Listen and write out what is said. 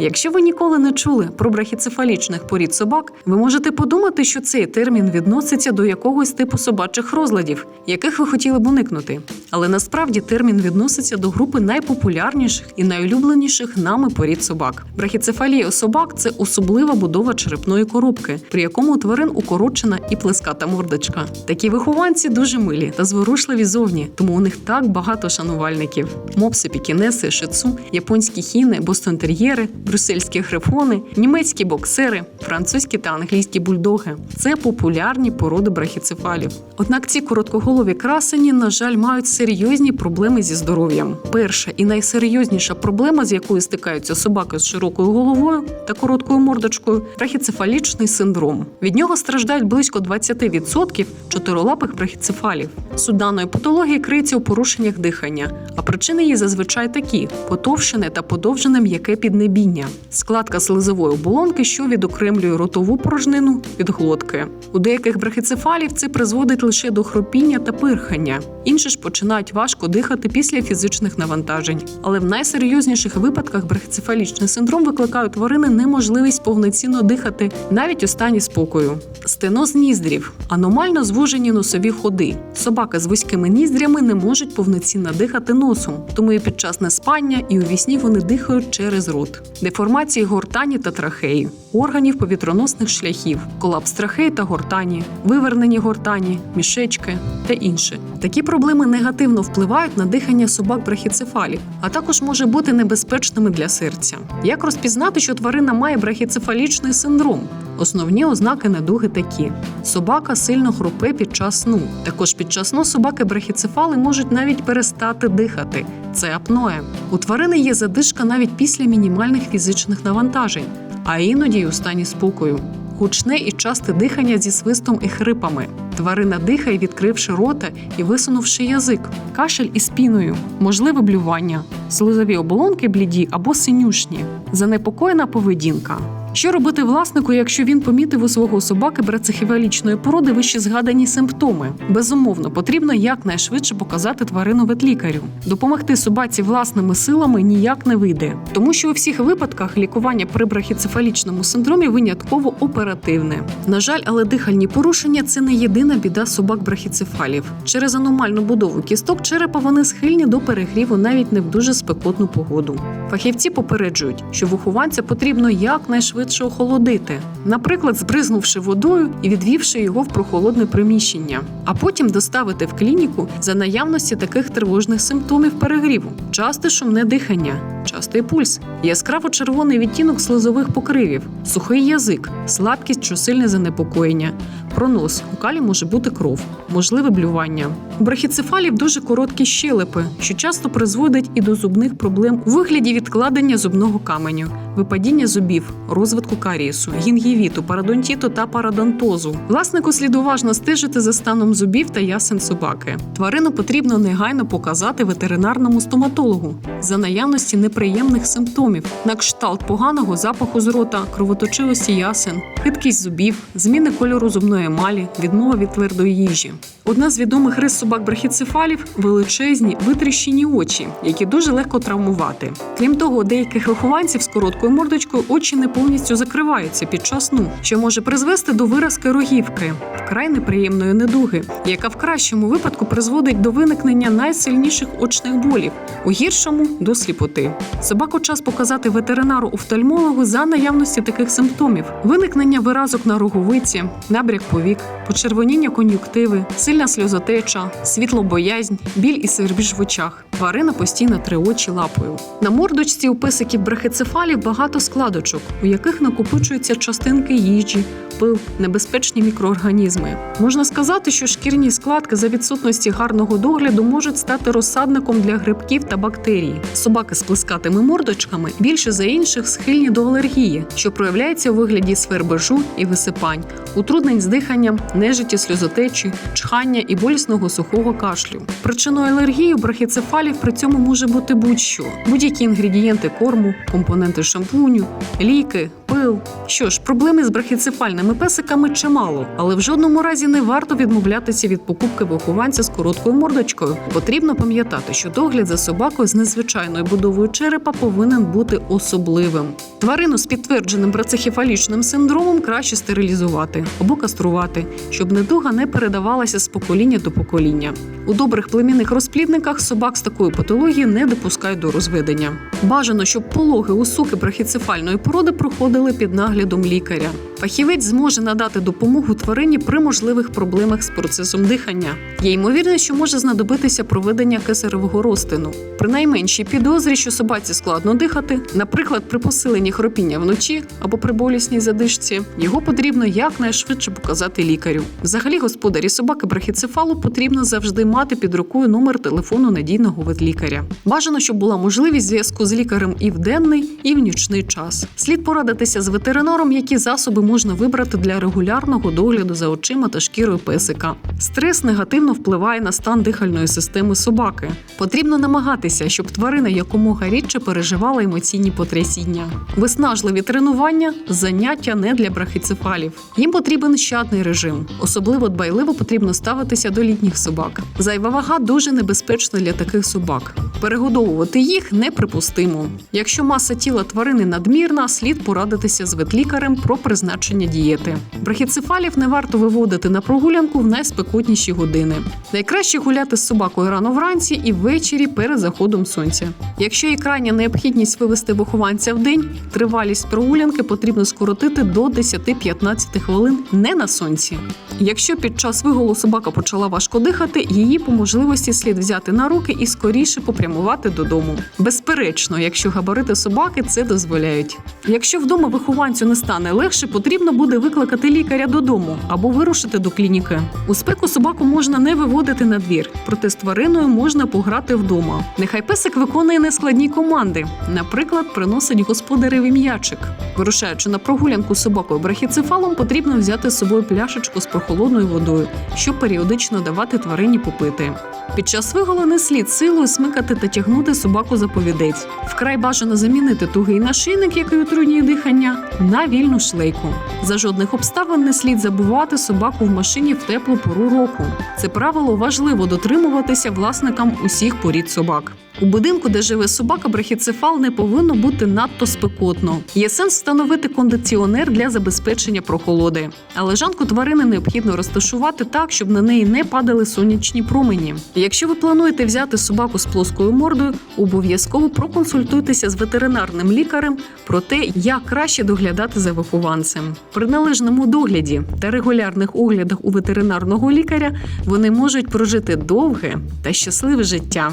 Якщо ви ніколи не чули про брахіцефалічних порід собак, ви можете подумати, що цей термін відноситься до якогось типу собачих розладів, яких ви хотіли б уникнути. Але насправді термін відноситься до групи найпопулярніших і найулюбленіших нами порід собак. Брахіцефалія собак це особлива будова черепної коробки, при якому тварин укорочена і плеската мордочка. Такі вихованці дуже милі та зворушливі зовні, тому у них так багато шанувальників: мопси, пікінеси, шицу, японські хіни, бостонтер'єри, брюссельські грифони, німецькі боксери, французькі та англійські бульдоги. Це популярні породи брахіцефалів. Однак ці короткоголові красені, на жаль, мають серйозні проблеми зі здоров'ям. Перша і найсерйозніша проблема, з якою стикаються собаки з широкою головою та короткою мордочкою брахіцефалічний синдром. Від нього страждають близько 20% чотирилапих брахіцефалів. Суть даної патології криється у порушеннях дихання, а причини її зазвичай такі: потовщене та подовжене м'яке піднебіння, складка слизової оболонки, що відокремлює ротову порожнину від глотки. У деяких брахіцефалів це призводить лише до хропіння та пирхання. Інші ж починають важко дихати після фізичних навантажень. Але в найсерйозніших випадках брахіцефалічний синдром викликає у тварини неможливість повноцінно дихати навіть у стані спокою. Стеноз ніздрів, аномально звужені носові ходи. Собаки з вузькими ніздрями не можуть повноцінно дихати носом, тому і під час неспання, і у вісні вони дихають через рот. Деформації гортані та трахеї, органів повітроносних шляхів, колапс трахеї та гортані, вивернені гортані, мішечки та інше. Такі проблеми негативно впливають на дихання собак брахіцефалів, а також може бути небезпечними для серця. Як розпізнати, що тварина має брахіцефалічний синдром? Основні ознаки недуги такі: собака сильно хропе під час сну. Також під час сну собаки брахіцефали можуть навіть перестати дихати. Це апноe. У тварини є задишка навіть після мінімальних фізичних навантажень, а іноді й у стані спокою. Гучне і часте дихання зі свистом і хрипами. Тварина дихає, відкривши рота і висунувши язик, кашель із піною, можливе блювання, слизові оболонки бліді або синюшні, занепокоєна поведінка. Що робити власнику, якщо він помітив у свого собаки брацехівалічної породи вище згадані симптоми? Безумовно, потрібно якнайшвидше показати тварину ветлікарю. Допомогти собаці власними силами ніяк не вийде, тому що у всіх випадках лікування при брахіцефалічному синдромі винятково оперативне. На жаль, але дихальні порушення це не єдина біда собак брахіцефалів. Через аномальну будову кісток черепа вони схильні до перегріву навіть не в дуже спекотну погоду. Фахівці попереджують, що вихованця потрібно якнайшвидше охолодити, наприклад, збризнувши водою і відвівши його в прохолодне приміщення, а потім доставити в клініку за наявності таких тривожних симптомів перегріву, часте шумне дихання, частий пульс, яскраво червоний відтінок слизових покривів, сухий язик, слабкість чи сильне занепокоєння, пронос, у калі може бути кров, можливе блювання. У брахіцефалів дуже короткі щелепи, що часто призводить і до зубних проблем у вигляді відкладення зубного каменю, випадіння зубів, розвитку карієсу, гінгівіту, парадонтіту та парадонтозу. Власнику слід уважно стежити за станом зубів та ясен собаки. Тварину потрібно негайно показати ветеринарному стоматологу за наявності неприємних симптомів, на кшталт поганого запаху з рота, кровоточивості ясен, хиткість зубів, зміни кольору зубної емалі, відмова від твердої їжі. Одна з відомих рис собак брахіцефалів величезні витріщені очі, які дуже легко травмувати. Крім того, деяких вихованців з короткою мордочкою очі не повністю закриваються під час сну, що може призвести до виразки рогівки, вкрай неприємної недуги, яка в кращому випадку призводить до виникнення найсильніших очних болів, у гіршому до сліпоти. Собаку час показати ветеринару офтальмологу за наявності таких симптомів: виникнення виразок на роговиці, набряк повік, почервоніння кон'юктиви, сильна сльозотеча, світлобоязнь, біль і свербіж в очах. Тварина постійно три очі лапою. На мордочці у песиків брахицефалів багато складочок, у яких накопичуються частинки їжі, пил, небезпечні мікроорганізми. Можна сказати, що шкірні складки за відсутності гарного догляду можуть стати розсадником для грибків та бактерій. Собаки з плескатими мордочками більше за інших схильні до алергії, що проявляється у вигляді свербежу і висипань, утруднень з диханням, нежиті сльозотечі, чхання. і болісного сухого кашлю. Причиною алергії у брахіцефалів при цьому може бути будь-що: будь-які інгредієнти корму, компоненти шампуню, ліки, пил. Що ж, проблеми з брахіцефальними песиками чимало, але в жодному разі не варто відмовлятися від покупки вихованця з короткою мордочкою. Потрібно пам'ятати, що догляд за собакою з незвичайною будовою черепа повинен бути особливим. Тварину з підтвердженим брацехефалічним синдромом краще стерилізувати або каструвати, щоб недуга не передавалася з покоління до покоління. У добрих племінних розплідниках собак з такою патологією не допускають до розведення. Бажано, щоб пологи у суки брахіцефальної породи проходили під наглядом лікаря. Фахівець зможе надати допомогу тварині при можливих проблемах з процесом дихання. Є ймовірність, що може знадобитися проведення кесаревого розтину. При найменшій підозрі, що собаці складно дихати, наприклад, при посиленні хропіння вночі або при болісній задишці, його потрібно якнайшвидше показати лікарю. Взагалі, господарі собаки брахіцефалу потрібно завжди мати під рукою номер телефону надійного ветлікаря. Бажано, щоб була можливість зв'язку з лікарем і в денний, і в нічний час. Слід порадитися з ветеринаром, які засоби можна вибрати для регулярного догляду за очима та шкірою песика. Стрес негативно впливає на стан дихальної системи собаки. Потрібно намагатися, щоб тварина якомога рідше переживала емоційні потрясіння. Виснажливі тренування заняття не для брахіцефалів. Їм потрібен щадний режим. Особливо дбайливо потрібно ставитися до літніх собак. Зайва вага дуже небезпечна для таких собак. Перегодовувати їх неприпустимо. Якщо маса тіла тварини надмірна, слід порадитися з ветлікарем про призначення дієти. Брахіцефалів не варто виводити на прогулянку в найспекотніші години. Найкраще гуляти з собакою рано вранці і ввечері перед заходом сонця. Якщо є крайня необхідність вивести вихованця в день, тривалість прогулянки потрібно скоротити до 10-15 хвилин не на сонці. Якщо під час виголу собака почала важко дихати, її по можливості слід взяти на руки і скоріше попрямувати додому. Безперечно, якщо габарити собаки це дозволяють. Якщо вдома вихованцю не стане легше, потрібно буде викликати лікаря додому або вирушити до клініки. У спеку собаку можна не виводити на двір, проте з твариною можна пограти вдома. Нехай песик виконує нескладні команди, наприклад, приносить господареві м'ячик. Вирушаючи на прогулянку з собакою брахіцефалом, потрібно взяти з собою пляшечку з прохолодною водою, щоб періодично давати тварині попити. Під час виголу не слід силою смикати та тягнути собаку за повідець. Вкрай бажано замінити тугий нашийник, який утруднює дихання, на вільну шлейку. За жодних обставин не слід забувати собаку в машині в теплу пору року. Це правило важливо дотримуватися власникам усіх порід собак. У будинку, де живе собака, брахіцефал не повинно бути надто спекотно. Є сенс встановити кондиціонер для забезпечення прохолоди. Але жанку тварини необхідно розташувати так, щоб на неї не падали сонячні промені. Якщо ви плануєте взяти собаку з плоскою мордою, обов'язково проконсультуйтеся з ветеринарним лікарем про те, як краще доглядати за вихованцем. При належному догляді та регулярних оглядах у ветеринарного лікаря вони можуть прожити довге та щасливе життя.